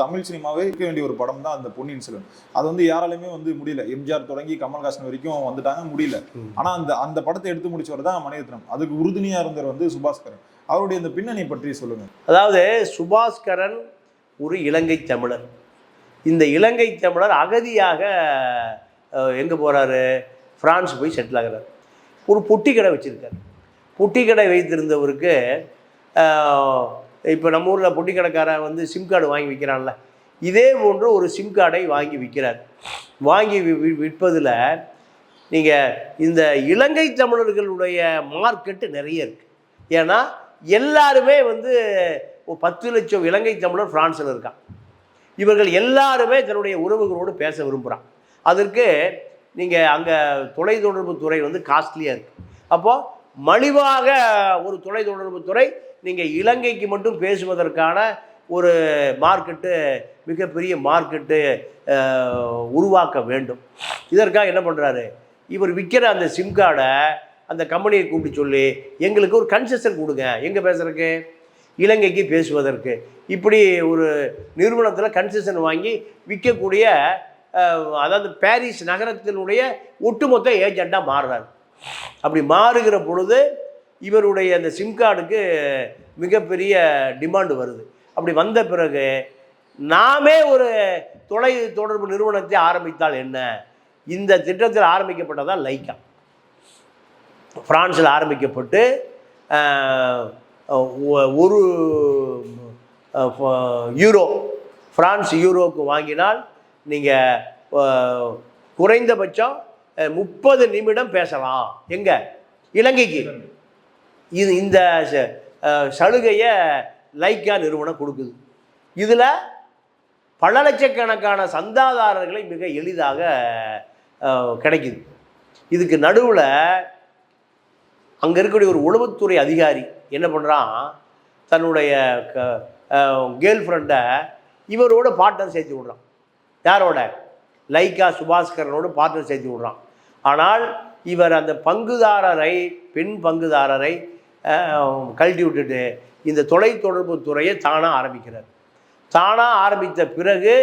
தமிழ் சினிமாவே இருக்க வேண்டிய ஒரு படம் தான் அந்த பொன்னியின் செல்வன் அது வந்து யாராலுமே வந்து முடியல. எம்ஜிஆர் தொடங்கி கமல்ஹாசன் வரைக்கும் வந்துட்டாங்க முடியல. ஆனா அந்த அந்த படத்தை எடுத்து முடிச்சவர் தான் மணிரத்னம். அதுக்கு உறுதுணையா இருந்தவர் வந்து சுபாஸ்கரன். அவருடைய இந்த பின்னணி பற்றி சொல்லுங்க. அதாவது சுபாஸ்கரன் ஒரு இலங்கை தமிழர். இந்த இலங்கை தமிழர் அகதியாக எங்கே போகிறாரு பிரான்ஸ் போய் செட்டில் ஆகிறார். ஒரு பொட்டி கடை வச்சுருக்கார். பொட்டி கடை வைத்திருந்தவருக்கு இப்போ நம்ம ஊரில் பொட்டி கடைக்காரன் வந்து சிம் கார்டு வாங்கி விற்கிறான்ல இதே போன்று ஒரு சிம் கார்டை வாங்கி விற்கிறார் வாங்கி விற்பதில் நீங்கள் இந்த இலங்கை தமிழர்களுடைய மார்க்கெட்டு நிறைய இருக்குது ஏன்னா எல்லாருமே வந்து ஒரு பத்து லட்சம் இலங்கை தமிழர் பிரான்ஸில் இருக்கான். இவர்கள் எல்லாருமே தன்னுடைய உறவுகளோடு பேச விரும்புகிறான் அதற்கு நீங்கள் அங்கே தொலைத்தொடர்பு துறை வந்து காஸ்ட்லியாக இருக்குது அப்போது மலிவாக ஒரு தொலைத்தொடர்பு துறை நீங்கள் இலங்கைக்கு மட்டும் பேசுவதற்கான ஒரு மார்க்கெட்டு மிகப்பெரிய மார்க்கெட்டு உருவாக்க வேண்டும். இதற்காக என்ன பண்ணுறாரு இவர் விற்கிற அந்த சிம் கார்டை அந்த கம்பெனியை கூப்பிட்டு சொல்லி எங்களுக்கு ஒரு கன்செஷன் கொடுங்க. எங்கே பேசுறதுக்கு? இலங்கைக்கு பேசுவதற்கு. இப்படி ஒரு நிறுவனத்தில் கன்செஷன் வாங்கி விற்கக்கூடிய அதாவது பாரிஸ் நகரத்தினுடைய ஒட்டுமொத்த ஏஜெண்டாக மாறுறாரு. அப்படி மாறுகிற பொழுது இவருடைய அந்த சிம் கார்டுக்கு மிகப்பெரிய டிமாண்டு வருது. அப்படி வந்த பிறகு நாமே ஒரு தொலை தொடர்பு நிறுவனத்தை ஆரம்பித்தால் என்ன? இந்த திட்டத்தில் ஆரம்பிக்கப்பட்டதான் லைக்கா ஃப்ரான்ஸில் ஆரம்பிக்கப்பட்டு ஒரு யூரோ ஃப்ரான்ஸ் யூரோக்கு வாங்கினால் நீங்கள் குறைந்தபட்சம் முப்பது நிமிடம் பேசலாம். எங்கே? இலங்கைக்கு. இது இந்த ச- சலுகையை லைக்கா நிறுவனம் கொடுக்குது. இதில் பல லட்சக்கணக்கான சந்தாதாரர்களை மிக எளிதாக கிடைக்குது. இதுக்கு நடுவில் அங்கே இருக்கக்கூடிய ஒரு உளவுத்துறை அதிகாரி என்ன பண்ணுறான் தன்னுடைய க கேர்ள் ஃப்ரெண்டை இவரோட பார்ட்னர் சேர்த்து விட்றான். யாரோட? லைக்கா சுபாஸ்கரனோட பார்ட்னர் சேர்த்து விட்றான். ஆனால் இவர் அந்த பங்குதாரரை பெண் பங்குதாரரை கழட்டி விட்டுட்டு இந்த தொலைத்தொடர்பு துறையை தானாக ஆரம்பிக்கிறார். தானாக ஆரம்பித்த பிறகு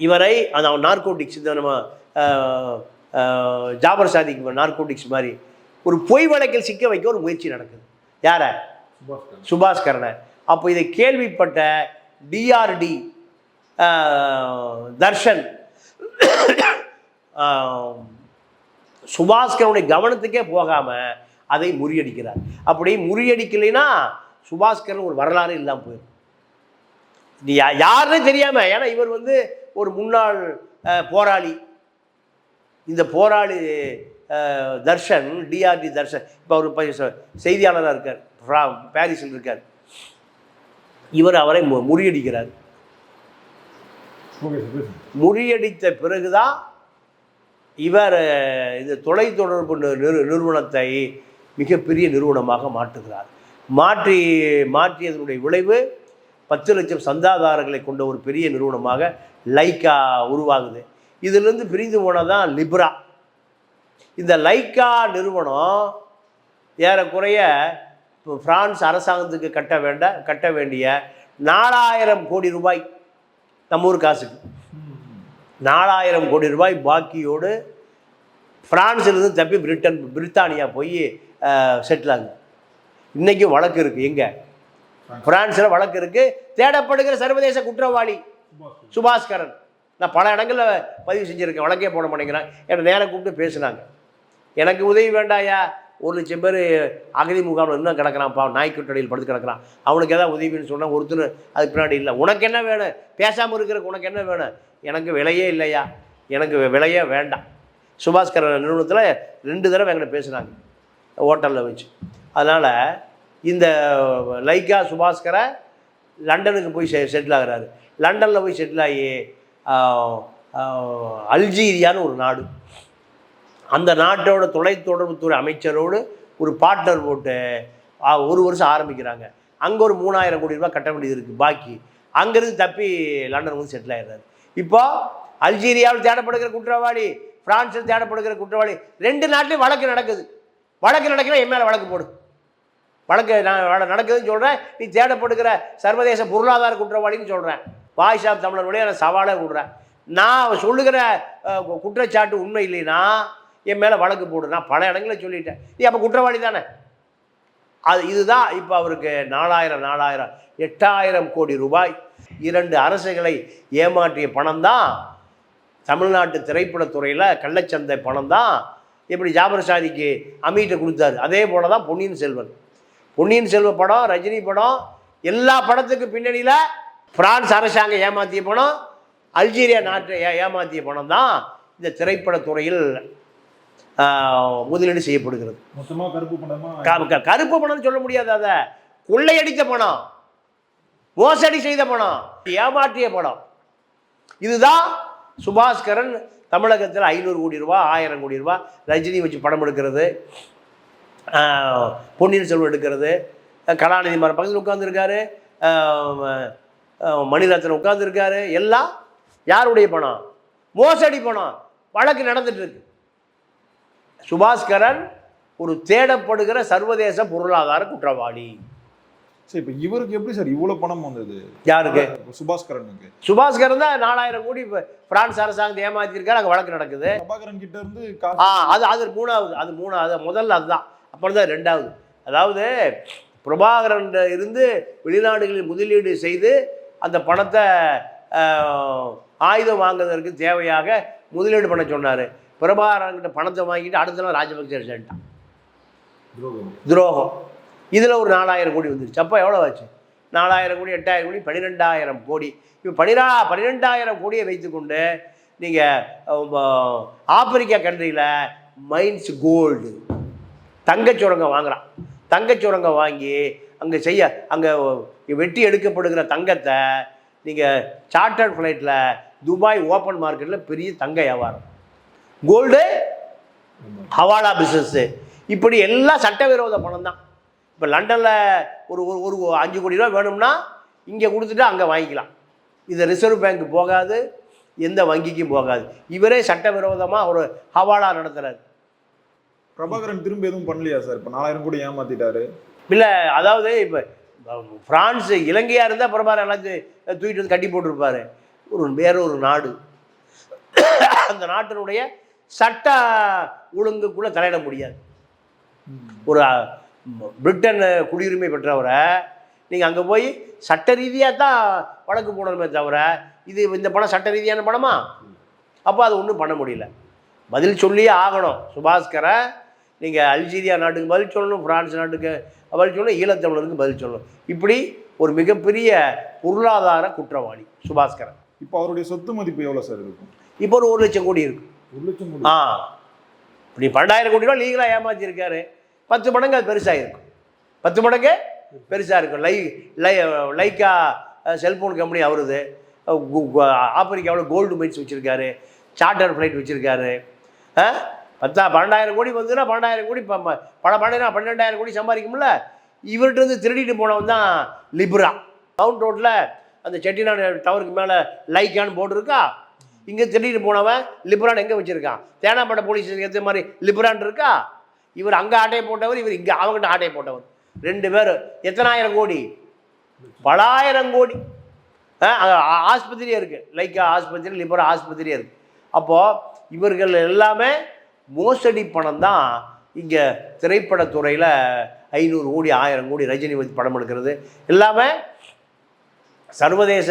இவரை அந்த நார்கோட்டிக்ஸ் இந்த நம்ம ஜாபர் சாதிக்கு நார்கோட்டிக்ஸ் மாதிரி ஒரு பொய் வழக்கில் சிக்க வைக்க ஒரு முயற்சி நடக்குது. யாரை? சுபாஸ்கரனை அப்போ இதை கேள்விப்பட்ட டிஆர்டி தர்ஷன் ஆஹ், சுபாஸ்கரனுடைய கவனத்துக்கே போகாமல் அதை முறியடிக்கிறார். அப்படி முறியடிக்கலைன்னா சுபாஸ்கரன் ஒரு வரலாறு இல்லாமல் போயிடும். இது யா யாருன்னே தெரியாமல் ஏன்னா இவர் வந்து ஒரு முன்னாள் போராளி. இந்த போராளி தர்ஷன் டிஆர்டி தர்ஷன் இப்போ அவர் செய்தியாளராக இருக்கார். ஃப்ரா- பாரிஸில் இருக்கார். இவர் அவரை மு- முறியடிக்கிறார். முறியடித்த பிறகுதான் இவர் இந்த தொலைத்தொடர்பு நிறு நிறுவனத்தை மிகப்பெரிய நிறுவனமாக மாற்றுகிறார். மாற்றி மாற்றியதனுடைய விளைவு பத்து லட்சம் சந்தாதாரர்களை கொண்ட ஒரு பெரிய நிறுவனமாக லைக்கா உருவாகுது. இதிலிருந்து பிரிந்து போனதான் லிப்ரா. இந்த லைக்கா நிறுவனம் ஏறக்குறைய இப்போ பிரான்ஸ் அரசாங்கத்துக்கு கட்ட வேண்ட கட்ட வேண்டிய நாலாயிரம் கோடி ரூபாய் நம்ம ஊர் காசுக்கு. நாலாயிரம் கோடி ரூபாய் பாக்கியோடு பிரான்ஸ்லேருந்து தப்பி பிரிட்டன் பிரித்தானியா போய் செட்டில் ஆகுது. இன்றைக்கும் வழக்கு இருக்குது எங்கே? பிரான்ஸில் வழக்கு இருக்குது தேடப்படுகிற சர்வதேச குற்றவாளி சுபாஸ்கரன் நான் பல இடங்களில் பதிவு செஞ்சுருக்கேன். வழக்கே போட மாட்டேங்கிறேன். என்னை நேரம் கூப்பிட்டு பேசுனாங்க. எனக்கு உதவி வேண்டாயா? ஒரு லட்சம் பேர் அகதி முகாமில் இன்னும் கிடக்கிறான்ப்பா நாய்க்குட்டடியில் படுத்து கிடக்கிறான். அவனுக்கு எதாவது உதவின்னு சொன்னால் ஒருத்தர் அதுக்கு பின்னாடி இல்லை. உனக்கு என்ன வேணும்? பேசாமல் இருக்கிறக்கு உனக்கு என்ன வேணும்? எனக்கு விலையே இல்லையா? எனக்கு விலையே வேண்டாம். சுபாஸ்கரன் நிறுவனத்தில் ரெண்டு தடவை எங்கிட்ட பேசுனாங்க. ஹோட்டலில் வச்சு. அதனால் இந்த லைக்கா சுபாஸ்கரை லண்டனுக்கு போய் செ செட்டில் ஆகிறாரு. லண்டனில் போய் செட்டில் ஆகி அல்ஜீரியான்னு ஒரு நாடு. அந்த நாட்டோட தொலைத்தொடர்புத்துறை அமைச்சரோடு ஒரு பார்ட்னர் போட்டு ஒரு வருஷம் ஆரம்பிக்கிறாங்க. அங்கே ஒரு மூணாயிரம் கோடி ரூபாய் கட்ட வேண்டியது இருக்குது பாக்கி. அங்கேருந்து தப்பி லண்டன் வந்து செட்டில் ஆயிடுறாரு. இப்போ அல்ஜீரியாவில் தேடப்படுகிற குற்றவாளி பிரான்ஸில் தேடப்படுகிற குற்றவாளி ரெண்டு நாட்டிலையும் வழக்கு நடக்குது. வழக்கு நடக்கிற என் மேலே வழக்கு போடு. வழக்கு நான் நடக்குதுன்னு சொல்கிறேன் நீ தேடப்படுகிற சர்வதேச பொருளாதார குற்றவாளின்னு சொல்கிறேன் பாய்ஷாப் ஆஃப் தமிழர் வழியாக நான் சவாலாக விடுறேன். நான் சொல்லுகிற குற்றச்சாட்டு உண்மை இல்லைன்னா என் மேலே வழக்கு போடு. நான் பல இடங்களில் சொல்லிட்டேன். நீ அப்போ குற்றவாளி தானே? அது இதுதான் இப்போ அவருக்கு நாலாயிரம் நாலாயிரம் எட்டாயிரம் கோடி ரூபாய். இரண்டு அரசுகளை ஏமாற்றிய பணம் தான் தமிழ்நாட்டு திரைப்படத்துறையில் கள்ளச்சந்தை பணம் தான் எப்படி ஜாபர் சாதிக்கு அமீட்டை கொடுத்தாரு. அதே போல தான் பொன்னியின் செல்வன். பொன்னியின் செல்வ படம் ரஜினி படம் எல்லா படத்துக்கு பின்னணியில் பிரான்ஸ் அரசாங்கம் ஏமாற்றிய பணம் அல்ஜீரியா நாட்டை ஏ ஏமாற்றிய பணம் தான் இந்த திரைப்படத்துறையில் முதலீடு செய்யப்படுகிறது. கருப்பு பணமா க- க- கருப்பு பணம்னு சொல்ல முடியாது அதை. கொள்ளையடித்த பணம் மோசடி செய்த பணம் ஏமாற்றிய பணம் இதுதான் சுபாஸ்கரன் தமிழகத்தில் ஐநூறு கோடி ரூபா ஆயிரம் கோடி ரூபா ரஜினி வச்சு படம் எடுக்கிறது பொன்னியின் செல்வன் எடுக்கிறது கலாநிதி மாற பக்கத்தில் உட்காந்துருக்காரு மணிரத்னம் உட்காந்துருக்காரு எல்லாம் யாருடைய பணம்? மோசடி பணம். வழக்கு நடந்துட்டு இருக்கு. சுபாஸ்கரன் ஒரு தேடப்படுகிற சர்வதேச பொருளாதார குற்றவாளி. சரி இப்ப இவருக்கு எப்படி சார் இவ்வளவு பணம் வந்தது? யாருக்கு? சுபாஸ்கரனுக்கு சுபாஸ்கரன் தான் நாலாயிரம் கோடி பிரான்ஸ் அரசாங்கத்தை ஏமாத்திருக்காரு அங்கே வழக்கு நடக்குது. பிரபாகரன் கிட்ட இருந்து ஆ அது அது மூணாவது அது மூணாவது முதல்ல அதுதான். அப்புறம் தான் ரெண்டாவது. அதாவது பிரபாகரன் இருந்து வெளிநாடுகளில் முதலீடு செய்து அந்த பணத்தை ஆயுதம் வாங்குவதற்கு தேவையாக முதலீடு பண்ண சொன்னார். பிரபாகரன்கிட்ட பணத்தை வாங்கிட்டு அடுத்த நாள் ராஜபக்சே சென்ட்டான் துரோகம். துரோகம். இதில் ஒரு நாலாயிரம் கோடி வந்துருச்சு. அப்போ எவ்வளோ ஆச்சு? நாலாயிரம் கோடி எட்டாயிரம் கோடி பன்னிரெண்டாயிரம் கோடி. இப்போ பனிரா பன்னிரெண்டாயிரம் கோடியை வைத்துக்கொண்டு நீங்கள் ஆப்பிரிக்கா கண்ட்ரியில் மைன்ஸ் கோல்டு. தங்கச் சுரங்கம் வாங்குறான். தங்கச் சுரங்கம் வாங்கி அங்கே செய்ய அங்கே வெட்டி எடுக்கப்படுகிற தங்கத்தை நீங்கள் சார்ட்டர்ட் ஃப்ளைட்டில் துபாய் ஓப்பன் மார்க்கெட்டில் பெரிய தங்க வியாபாரம். கோல்டு ஹவாலா பிஸ்னஸ்ஸு இப்படி எல்லாம் சட்டவிரோத பணம் தான் இப்போ லண்டனில் ஒரு ஒரு ஒரு அஞ்சு கோடி ரூபா வேணும்னா இங்கே கொடுத்துட்டு அங்கே வாங்கிக்கலாம். இது ரிசர்வ் பேங்க் போகாது எந்த வங்கிக்கும் போகாது. இவரே சட்டவிரோதமாக ஒரு ஹவாலா நடத்துகிறார் பிரபாகரன் திரும்ப எதுவும் பண்ணலையா சார்? இப்ப நாலாயிரம் கோடி ஏமாத்திட்டாரு. இல்லை அதாவது இப்போ பிரான்ஸ் இலங்கையாக இருந்தால் பிரபாரம் எல்லாத்தையும் தூக்கிட்டு வந்து கட்டி போட்டிருப்பாரு. ஒரு வேற ஒரு நாடு. அந்த நாட்டினுடைய சட்ட ஒழுங்குக்குள்ளே தலையிட முடியாது. ஒரு பிரிட்டன் குடியுரிமை பெற்றவரை நீங்கள் அங்கே போய் சட்ட ரீதியாக தான் வழக்கு போடணுமே தவிர இது இந்த பணம் சட்ட ரீதியான பணமா அப்போ அது ஒன்றும் பண்ண முடியல. பதில் சொல்லியே ஆகணும். சுபாஸ்கரை நீங்கள் அல்ஜீரியா நாட்டுக்கு பதில் சொல்லணும் பிரான்ஸ் நாட்டுக்கு பதில் சொல்லணும் ஈழத்தமிழருக்கு பதில் சொல்லணும். இப்படி ஒரு மிகப்பெரிய பொருளாதார குற்றவாளி சுபாஸ்கரன். இப்போ அவருடைய சொத்து மதிப்பு எவ்வளவு சார் இருக்கும்? இப்போ ஒரு ஒரு லட்சம் கோடி இருக்கு. ஒரு லட்சம் கோடி. ஆ. இப்படி பன்னெண்டாயிரம் கோடி ரூபா லீகலாக ஏமாத்திருக்காரு. பத்து மடங்கு அது பெருசாக இருக்கும் பத்து மடங்கு பெருசாக இருக்கும் லை லை லைக்கா செல்ஃபோன் கம்பெனி அவருது. ஆப்பிரிக்காவில் கோல்டு மைன்ஸ் வச்சுருக்காரு. சார்ட்டர் ஃப்ளைட் வச்சுருக்காரு. ஆ பத்தா பன்னெண்டாயிரம் கோடி வந்துன்னா பன்னெண்டாயிரம் கோடி இப்போ பல பன்னெண்டாயிரம் பன்னெண்டாயிரம் கோடி சம்பாதிக்கும்ல? இவர்கிட்ட இருந்து திருடிட்டு போனவன் தான் லிப்ரா. டவுன் ரோட்டில் அந்த செட்டிநாடு டவருக்கு மேலே லைக்கான்னு போர்டு இருக்கா? இங்கே திருடிட்டு போனவன் லிப்ரான் எங்கே வச்சுருக்கான்? தேனாம்பேட்டை போலீஸ் ஏற்ற மாதிரி லிப்ரான் இருக்கா? இவர் அங்கே ஆட்டையை போட்டவர் இவர் இங்கே அவங்ககிட்ட ஆட்டையை போட்டவர். ரெண்டு பேர். எத்தனாயிரம் கோடி? பலாயிரம் கோடி. ஆஸ்பத்திரியே இருக்குது லைக்கா ஆஸ்பத்திரி லிபரா ஆஸ்பத்திரியே இருக்குது அப்போது இவர்கள் எல்லாமே மோசடி பணம் தான் இங்கே திரைப்படத்துறையில் ஐநூறு கோடி ஆயிரம் கோடி ரஜினி வச்சு படம் எடுக்கிறது. எல்லாமே சர்வதேச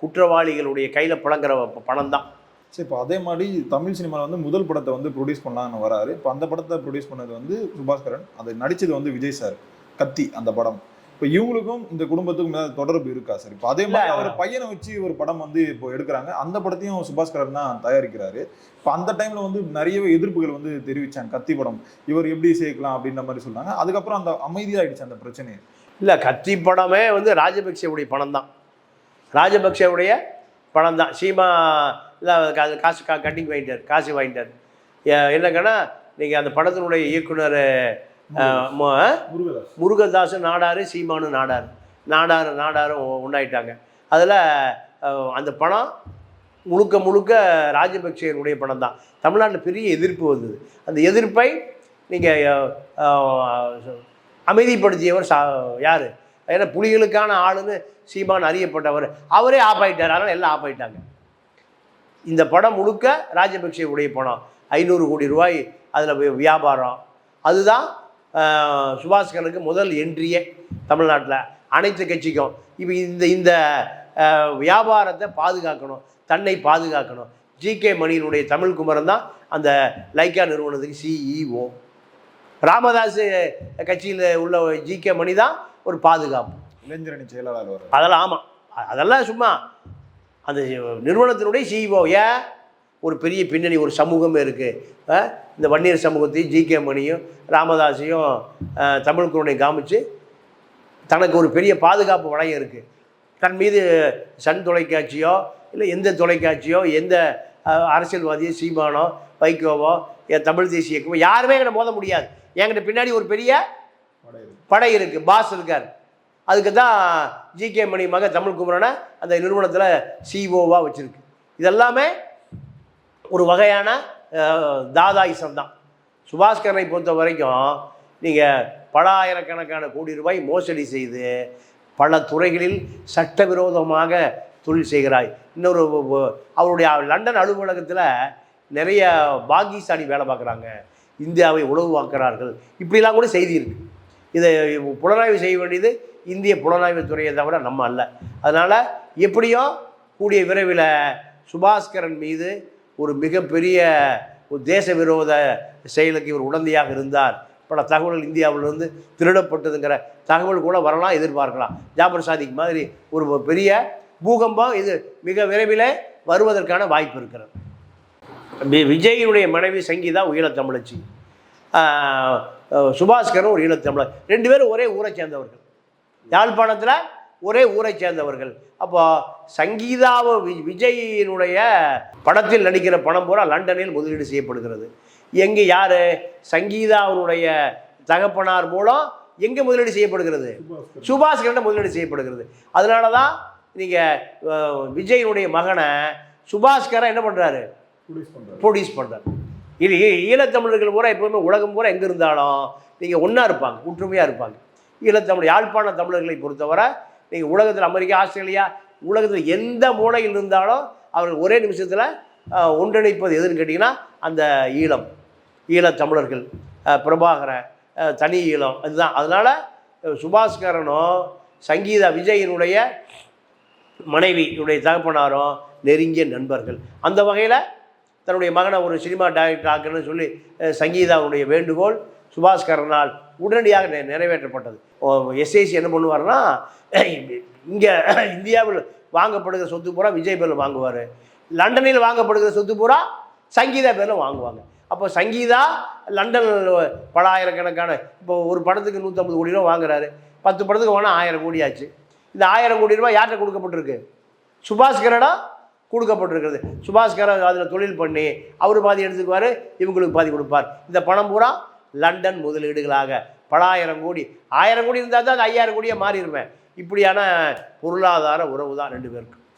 குற்றவாளிகளுடைய கையில் புழங்குற பணம் தான். சரி இப்போ அதே மாதிரி தமிழ் சினிமாவில் வந்து முதல் படத்தை வந்து ப்ரொடியூஸ் பண்ணலாம்னு வராரு. இப்போ அந்த படத்தை ப்ரொடியூஸ் பண்ணது வந்து சுபாஸ்கரன் அது நடிச்சது வந்து விஜய் சார் கத்தி அந்த படம். இப்போ இவங்களுக்கும் இந்த குடும்பத்துக்கும் ஏதாவது தொடர்பு இருக்கா சார்? இப்போ அதே மாதிரி. அவர் பையனை வச்சு ஒரு படம் வந்து இப்போ எடுக்கிறாங்க. அந்த படத்தையும் சுபாஸ்கரன் தான் தயாரிக்கிறாரு. இப்போ அந்த டைம்ல வந்து நிறையவே எதிர்ப்புகள் வந்து தெரிவிச்சாங்க. கத்தி படம் இவர் எப்படி சேர்க்கலாம் அப்படின்ற மாதிரி சொன்னாங்க அதுக்கப்புறம் அந்த அமைதியாயிடுச்சு அந்த பிரச்சனை இல்லை கத்தி படமே வந்து ராஜபக்சேவுடைய பணம் தான் ராஜபக்சேவுடைய பணம் தான் சீமா இல்லை அது காசு கா கட்டிங் வாங்கிட்டார் காசு வாங்கிட்டார் என்னங்கன்னா நீங்கள் அந்த படத்தினுடைய இயக்குனர் முருகதாஸ். நாடாரு சீமானு நாடார். நாடார் நாடாரும் ஒன்றாயிட்டாங்க அதில் அந்த பணம் முழுக்க முழுக்க ராஜபக்சேனுடைய பணம் தான். தமிழ்நாட்டில் பெரிய எதிர்ப்பு வந்தது. அந்த எதிர்ப்பை நீங்கள் அமைதிப்படுத்தியவர் சா யார்? ஏன்னா புலிகளுக்கான ஆளுன்னு சீமான் அறியப்பட்டவர். அவரே ஆஃப் ஆயிட்டார். அதனால் எல்லாம் ஆஃப் ஆயிட்டாங்க. இந்த படம் முழுக்க ராஜபக்சேவுடைய பணம். ஐநூறு கோடி ரூபாய் அதில் வியாபாரம். அதுதான் ஆஹ், சுபாஷ்கரனுக்கு முதல் என்ட்ரியே தமிழ்நாட்டில். அனைத்து கட்சிக்கும். இப்போ இந்த இந்த வியாபாரத்தை பாதுகாக்கணும். தன்னை பாதுகாக்கணும். ஜிகே மணியினுடைய தமிழ் குமரன் தான் அந்த லைக்கா நிறுவனத்துக்கு சிஇஓ ராமதாஸ் கட்சியில் உள்ள ஜிகே மணி தான் ஒரு பாதுகாப்பு. இளைஞரணி செயலாளர் அதெல்லாம் ஆமாம் அதெல்லாம் சும்மா அந்த நிறுவனத்தினுடைய சிஇஓ ஏன்? ஒரு பெரிய பின்னணி ஒரு சமூகமே இருக்குது இந்த வன்னியர் சமூகத்தையும் ஜிகே மணியும் ராமதாஸையும் அஹ், தமிழ் குருனை காமிச்சு தனக்கு ஒரு பெரிய பாதுகாப்பு வளையம் இருக்குது தன் மீது சன் தொலைக்காட்சியோ இல்லை எந்த தொலைக்காட்சியோ எந்த அரசியல்வாதியோ சீமானோ வைகோவோ தமிழ் தேசிய யாருமே எங்களை மோத முடியாது. என்கிட்ட பின்னாடி ஒரு பெரிய படை இருக்குது பாஸ் இருக்கார். அதுக்கு தான் ஜிகே மணி மக தமிழ் குமரனை அந்த நிறுவனத்தில் சிஓவாக வச்சுருக்கு. இதெல்லாமே ஒரு வகையான தாதாயிசம் தான். சுபாஷ்கரனை பொறுத்த வரைக்கும் நீங்கள் பல ஆயிரக்கணக்கான கோடி ரூபாய் மோசடி செய்து பல துறைகளில் சட்டவிரோதமாக தொழில் செய்கிறாய். இன்னொரு அவருடைய லண்டன் அலுவலகத்தில் நிறைய பாகிஸ்தானி வேலை பார்க்குறாங்க. இந்தியாவை உளவு பார்க்குறார்கள் இப்படிலாம் கூட செய்தி இருக்குது இதை புலனாய்வு செய்ய வேண்டியது இந்திய புலனாய்வு துறையை தவிர நம்ம அல்ல. அதனால் எப்படியோ கூடிய விரைவில் சுபாஸ்கரன் மீது ஒரு மிகப்பெரிய ஒரு தேச விரோத செயலுக்கு இவர் உடந்தையாக இருந்தார். பல தகவல்கள் இந்தியாவிலிருந்து திருடப்பட்டதுங்கிற தகவல் கூட வரலாம் எதிர்பார்க்கலாம். ஜாபர் சாதிக் மாதிரி ஒரு பெரிய பூகம்பம் இது மிக விரைவில் வருவதற்கான வாய்ப்பு இருக்கிறது. வி- விஜயினுடைய மனைவி சங்கீதா ஈழத்தமிழச்சி சுபாஸ்கரன் ஒரு ஈழத்தமிழர் ரெண்டு பேரும் ஒரே ஊரை சேர்ந்தவர்கள். யாழ்ப்பாணத்தில் ஒரே ஊரை சேர்ந்தவர்கள். அப்போ சங்கீதாவை விஜயினுடைய படத்தில் நடிக்கிற பணம் பூரா லண்டனில் முதலீடு செய்யப்படுகிறது. எங்கே யார்? சங்கீதாவுடைய தகப்பனார் மூலம் எங்கே முதலீடு செய்யப்படுகிறது? சுபாஸ்கரன் முதலீடு செய்யப்படுகிறது. அதனால தான் நீங்கள் விஜயினுடைய மகனை சுபாஸ்கரன் என்ன பண்ணுறாரு ப்ரொடியூஸ் பண்ணுறாரு இது ஈழத்தமிழர்கள் பூரா எப்போவுமே உலகம் பூரா எங்கே இருந்தாலும் நீங்கள் ஒன்றா இருப்பாங்க ஒற்றுமையாக இருப்பாங்க. ஈழத்தமிழ் யாழ்ப்பாண தமிழர்களை பொறுத்தவரை நீங்கள் உலகத்தில் அமெரிக்கா ஆஸ்திரேலியா உலகத்தில் எந்த மூலையில் இருந்தாலும் அவர்கள் ஒரே நிமிஷத்தில் ஒன்றிணைப்பது எதுன்னு கேட்டிங்கன்னா அந்த ஈழம். ஈழத்தமிழர்கள் பிரபாகரன் தனி ஈழம். அதுதான். அதனால் சுபாஸ்கரனும் சங்கீதா விஜயினுடைய மனைவியுடைய தகப்பனாரும் நெருங்கிய நண்பர்கள். அந்த வகையில் தன்னுடைய மகனை ஒரு சினிமா டைரக்டர் ஆக்கணும்னு சொல்லி சங்கீதாவுடைய வேண்டுகோள் சுபாஷ்கரனால் உடனடியாக நிறைவேற்றப்பட்டது. எஸ்ஐசி என்ன பண்ணுவார்னா இங்கே இந்தியாவில் வாங்கப்படுகிற சொத்து பூரா விஜய் பேரில் வாங்குவார். லண்டனில் வாங்கப்படுகிற சொத்து பூரா சங்கீதா பேரில் வாங்குவாங்க. அப்போ சங்கீதா லண்டனில் பல ஆயிரக்கணக்கான இப்போ ஒரு படத்துக்கு நூற்றம்பது கோடி ரூபா வாங்குறாரு. பத்து படத்துக்கு வேணால் ஆயிரம் கோடி ஆச்சு இந்த ஆயிரம் கோடி ரூபாய் யார்கிட்ட கொடுக்கப்பட்டிருக்கு? சுபாஸ்கரடா கொடுக்கப்பட்டிருக்கிறது. சுபாஸ்கரன் அதில் தொழில் பண்ணி அவர் பாதி எடுத்துக்குவார் இவங்களுக்கு பாதி கொடுப்பார். இந்த பணம் பூரா லண்டன் முதலீடுகளாக. பல ஆயிரம் கோடி. ஆயிரம் கோடி இருந்தால் தான் அது ஐயாயிரம் கோடியாக மாறிடுவேன் இப்படியான பொருளாதார உறவு தான் ரெண்டு பேருக்கு.